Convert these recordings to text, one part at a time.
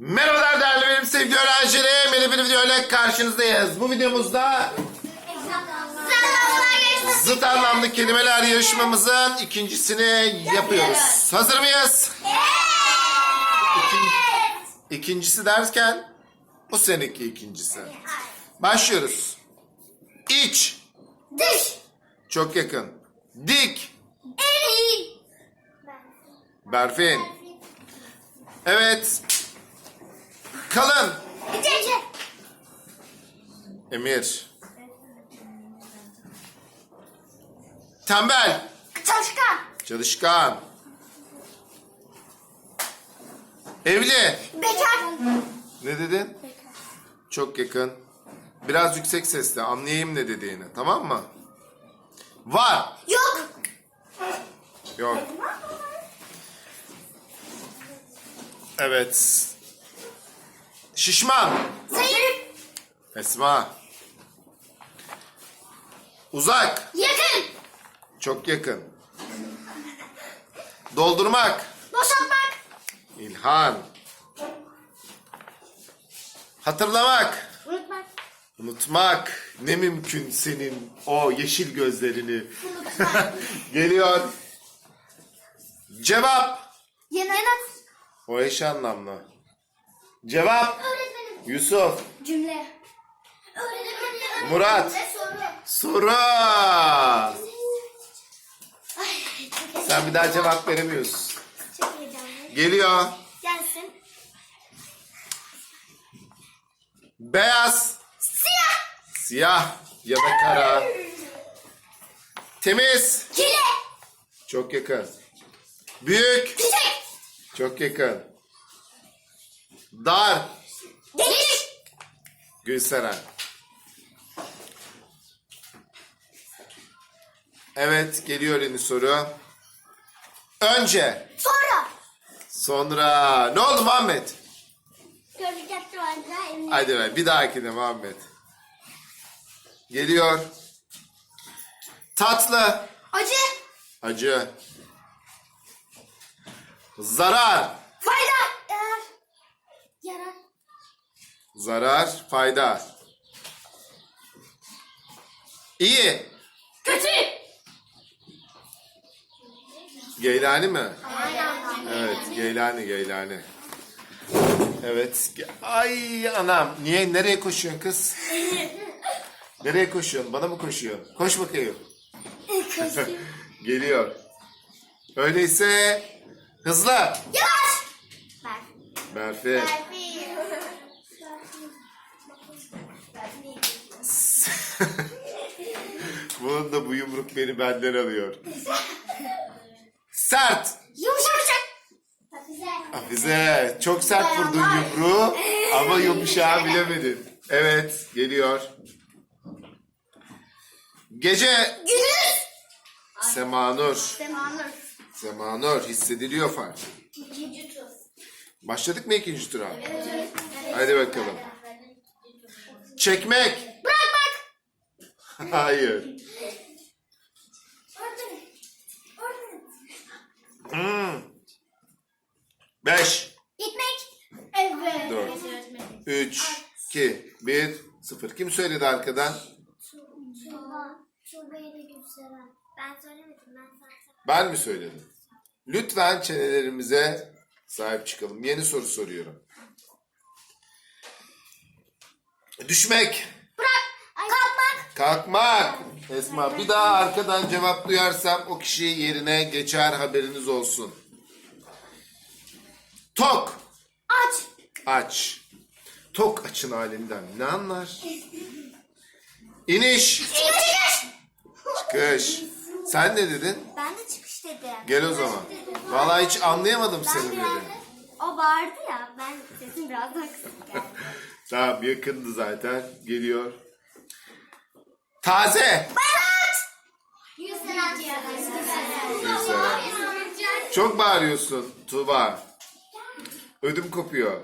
Merhabalar değerli benim sevgili öğrencilerim. Yeni bir video ile karşınızdayız. Bu videomuzda zıt anlamlı kelimeler yarışmamızın ikincisini yapıyoruz. Hazır mıyız? İkin- İkincisi derken bu seneki ikincisi. Başlıyoruz. İç. Dış. Çok yakın. Dik. Eli. Berfin. Evet. Kalın. Emir. Tembel. Çalışkan. Çalışkan. Evli. Bekar. Ne dedin? Çok yakın. Biraz yüksek sesle anlayayım ne dediğini. Tamam mı? Var. Yok. Yok. Evet. Şişman. Zayıf. Esma. Uzak. Yakın. Çok yakın. Doldurmak. Boşaltmak. İlhan. Hatırlamak. Unutmak. Unutmak. Ne mümkün senin o yeşil gözlerini. Geliyor. Cevap. Yanıt. O eş anlamlı. Cevap. Öğretmenim. Yusuf. Cümle. Öğretmenim. Murat. Soru. Soru. Sen bir daha cevap veremiyorsun. Çok. Geliyor. Gelsin. Beyaz. Siyah. Siyah ya da kara. Temiz. Kile. Çok yakın. Büyük. Çiçek. Çok yakın. Dar. Delik. Gülseren. Evet geliyor yeni soru. Önce. Sonra. Sonra. Ne oldu Muhammed? Yaptı vardı. Hadi be bir dahakine Muhammed. Geliyor. Tatlı. Acı. Acı. Zarar. Fayda. Yarar. Zarar, fayda. İyi. Kötü. Geylani mi? Aynen. Evet, Geylani, Geylani. Evet. Ay anam. Niye, nereye koşuyorsun kız? Nereye koşuyorsun? Bana mı koşuyorsun? Koş bakayım. Geliyor. Öyleyse hızlı. Yavaş. Bak. Berfi. Beni benden alıyor. Sert. Yumuşak. Güzel. Hafize çok sert vurdun yumruğu ama yumuşağı bilemedin. Evet geliyor. Gece Gündüz. Semanur. Semanur. Semanur hissediliyor fark. İkinci tur. Başladık mı ikinci tura? Hadi bakalım. Çekmek. Bırakmak. Hayır. Öğretmenim. Öğretmenim. Hmm. Beş. Gitmek. Evet. Dört. Üç. iki, Bir. Sıfır. Kim söyledi arkadan? Tuğba. Tuğba'yı da Gülseren. Ben söylemedim. Ben mi söyledim? Lütfen çenelerimize sahip çıkalım. Yeni soru soruyorum. Düşmek. Kalkmak. kalkmak. Esma bir daha arkadan cevap duyarsam o kişi yerine geçer haberiniz olsun. Tok, Aç. aç. Tok açın halinden ne anlar? İniş, Çıkış. kış. Sen ne dedin? Ben de çıkış dedim. Gel o zaman. Vallahi hiç anlayamadım senin dediğini. O bağırdı ya. Ben sesim biraz daha kısık geldi. Tamam yakındı zaten. Geliyor. Taze. Çok bağırıyorsun Tuğba. Ödüm kopuyor.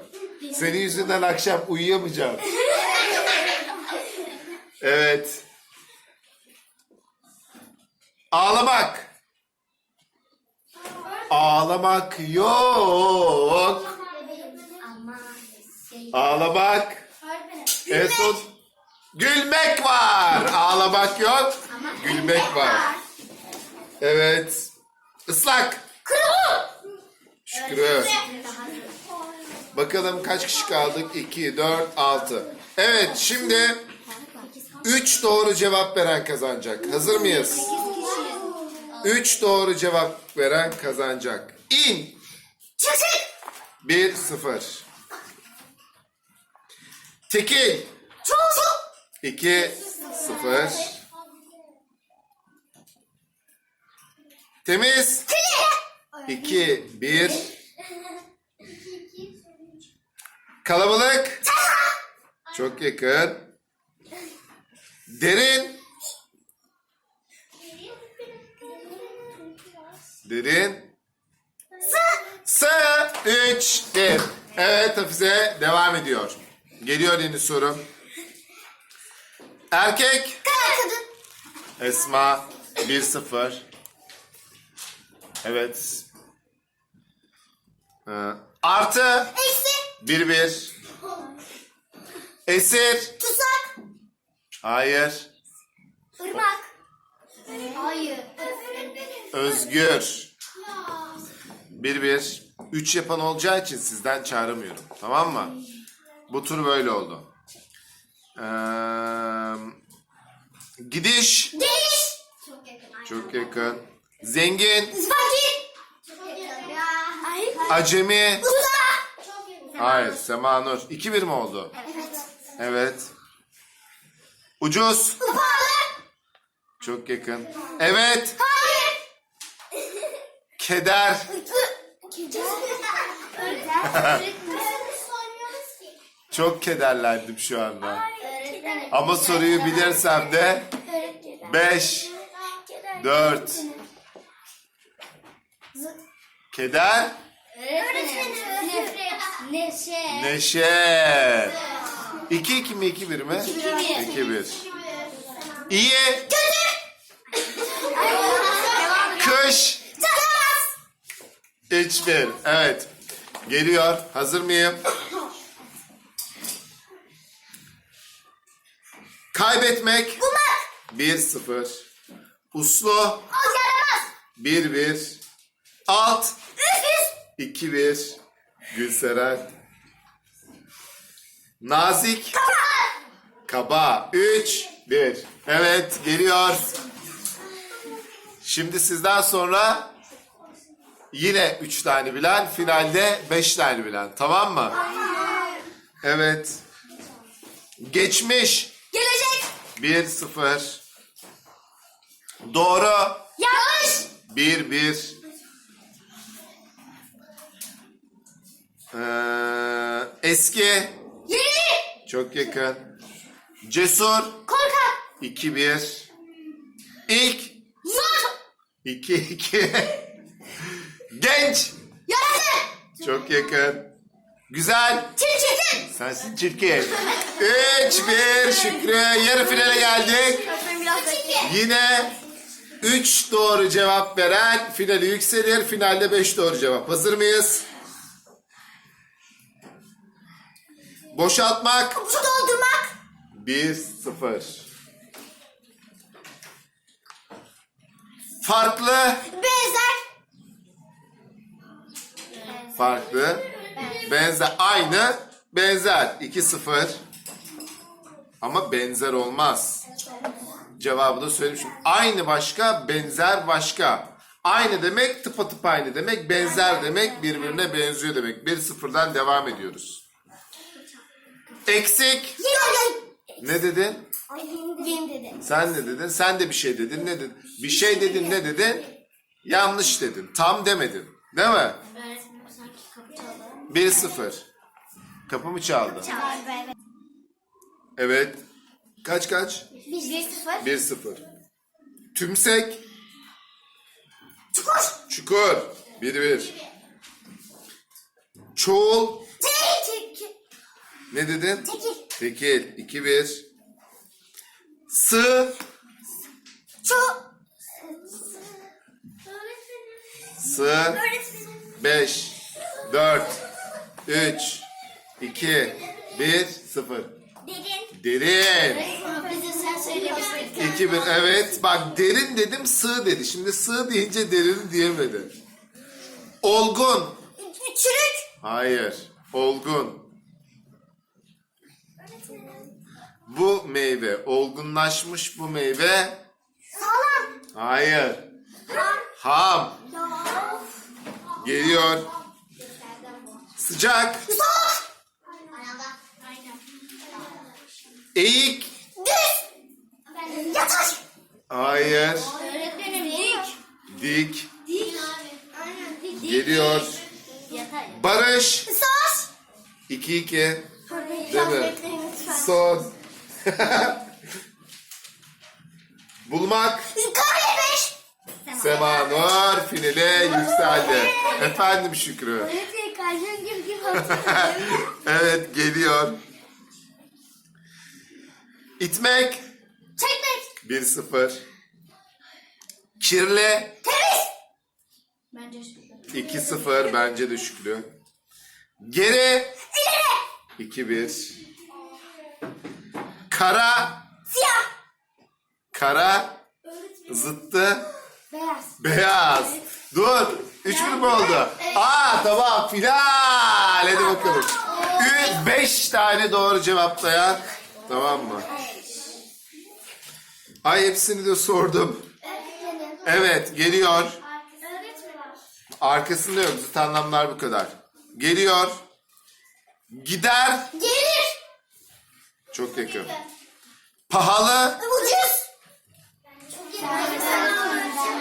Senin yüzünden akşam uyuyamayacağım. Evet. Ağlamak. Ağlamak yok. Şey... Ağlamak. En son gülmek var. Ağlamak yok. Ama Gülmek var. Evet. Islak. Kırılı. Şükrü. Bakalım kaç kişi kaldık? 2, 4, 6. Evet şimdi 3 doğru cevap veren kazanacak. Hazır mıyız? 3 doğru cevap veren kazanacak. İn. Çocuk. 1, 0. Tekil. Çocuk. 2, 0. Temiz. 2, 1. Kalabalık. Çok yakın. Derin. Derin. S. 3, 1. Evet Hafize devam ediyor. Geliyor yeni sorum. Erkek. Kadın. Esma 1-0. Evet. Ee, artı Eksi. 1-1. Esir. Tuzak. Hayır. Irmak. Hayır. Özgür. 1-1. 3 yapan olacağı için sizden çağıramıyorum. Tamam mı? Bu tur böyle oldu. Ee, gidiş. Geliş. Çok yakın. Çok yakın. Zengin. Fakir. Çok yakın. Ay. Acemi. Usta. Çok yakın. Hayır. Semanur. 2-1 mi oldu? Evet. Evet. Ucuz. Pahalı. Çok yakın. Evet. Hayır. Keder. Çok kederlendim şu anda. Ama soruyu bilirsem de 5, 4. Keder. Neşe. Neşe. 2 2 mi 2 1 mi? 2 1. İyi. Kış. 3 1. Evet. Geliyor. Hazır mıyım? Kaybetmek. 1 0. Uslu. 1 1. Alt. 2 1. Gülseren. Nazik. Kaba. 3 1. Evet geliyor. Şimdi sizden sonra yine 3 tane bilen, finalde 5 tane bilen. Tamam mı? Evet. Geçmiş. Gelecek. 1 0. Doğru. Yanlış. 1 1. Ee, eski. Yeni. Çok yakın. Cesur. Korkak. 2 1. İlk. Zor. 2 2. Genç. Yaratıcı. Çok yakın. Güzel. Çirkin. Sensin çirkin. 3 1 Şükrü. Yarı finale geldik. Yine 3 doğru cevap veren finali yükselir. Finalde 5 doğru cevap. Hazır mıyız? Boşaltmak. Su doldurmak. 1 0. Farklı. Benzer. Farklı. Benzer. Aynı. Benzer. 2 0. Ama benzer olmaz. Cevabı da söylemişim. Aynı başka, benzer başka. Aynı demek tıpatıp aynı demek. Benzer demek birbirine benziyor demek. 1 sıfırdan devam ediyoruz. Eksik. Ne dedin? Dedi. Sen ne dedin? Sen de bir şey dedin. Ne dedin? Bir şey dedin ne dedin? Yanlış dedin. Tam demedin. Değil mi? Öğretmenim sanki kapı çaldı. 1-0. Kapı mı çaldı? Çaldı. Evet. Kaç kaç? Bir sıfır. 1-0. Tümsek. Çukur. Çukur. 1-1. Çoğul. Tekil. Ne dedin? Tekil. Tekil. 2-1. Sığ. Çu. Sığ. 5, 4, 3, 2, 1, 0. Derin. Derin. Bize sen söylemiştin. 2, 1. Evet bak derin dedim sığ dedi. Şimdi sığ deyince derin diyemedi. Olgun. Çürük. Hayır. Olgun. Bu meyve olgunlaşmış bu meyve. Sağlam. Hayır. Ham. Ham. Geliyor. Sıcak. Soğuk. Eğik. Düz. Yatay. Hayır. Öğretmenim dik. Dik. Dik. Aynen dik. Geliyor. Yatay. Barış. Sos. 2 2. Değil mi? Son. Bulmak. Kaybetmiş. Semanur finale yükseldi. Efendim Şükrü. Evet geliyor. İtmek. Çekmek. 1-0. Kirli. Temiz. Bence şükür. 2-0 bence de Şükrü. Geri. İleri. 2-1. Kara. Siyah. Kara. Zıttı. Beyaz. Beyaz. Dur. 3 1 mi oldu? Aa tamam final. Hadi bakalım. 5 tane doğru cevaplayan. Tamam mı? Ay hepsini de sordum. Evet geliyor. Arkasında yok. Zıt anlamlar bu kadar. Geliyor. Gider. Gelir. Çok yakın. Pahalı. Ucuz.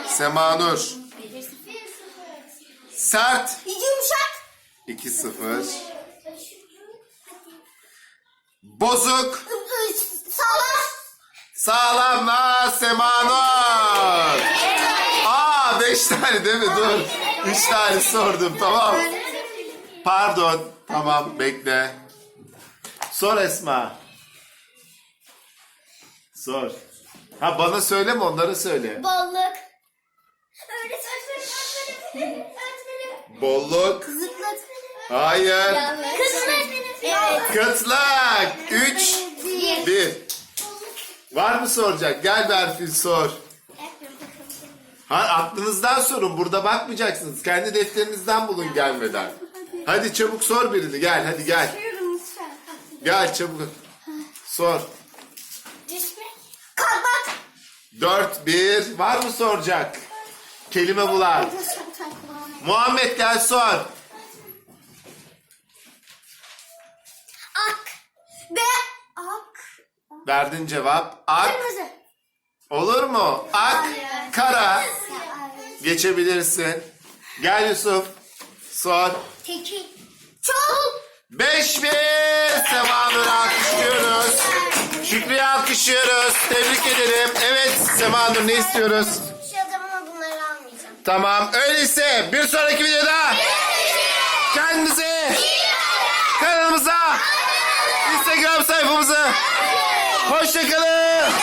Semanur. Sert. Yumuşak. 2-0. Bozuk. Sağlam. Sağlamla Semanur. Aa 5 tane değil mi? Dur. 3 tane sordum tamam. Pardon. Tamam bekle. Sor Esma. Sor. Ha bana söyleme onlara söyle. Bolluk. Öğretmenim. Öğretmenim. Bolluk. Zıplat. Hayır. Kızlık. Evet. Kıtlak. 3, Bir. 1. Var mı soracak? Gel Berfin sor. Ha, aklınızdan sorun. Burada bakmayacaksınız. Kendi defterinizden bulun gelmeden. Hadi çabuk sor birini. Gel hadi gel. Gel çabuk. Sor. Düşmek. Kalkmak. 4 1. Var mı soracak? Kelime bulan. Muhammed gel sor. Ak. Be. Ak. Verdin cevap. Ak. Kırmızı. Olur mu? Ak. Kara. Geçebilirsin. Gel Yusuf. Sor. Teki. Çok. 5 1. Semanur'u alkışlıyoruz. Şükrü'yü alkışlıyoruz. Tebrik ederim. Evet Semanur ne istiyoruz? Şu adamı ama bunları almayacağım. Tamam. Öyleyse bir sonraki videoda kendinize kanalımıza Instagram sayfamıza hoşçakalın.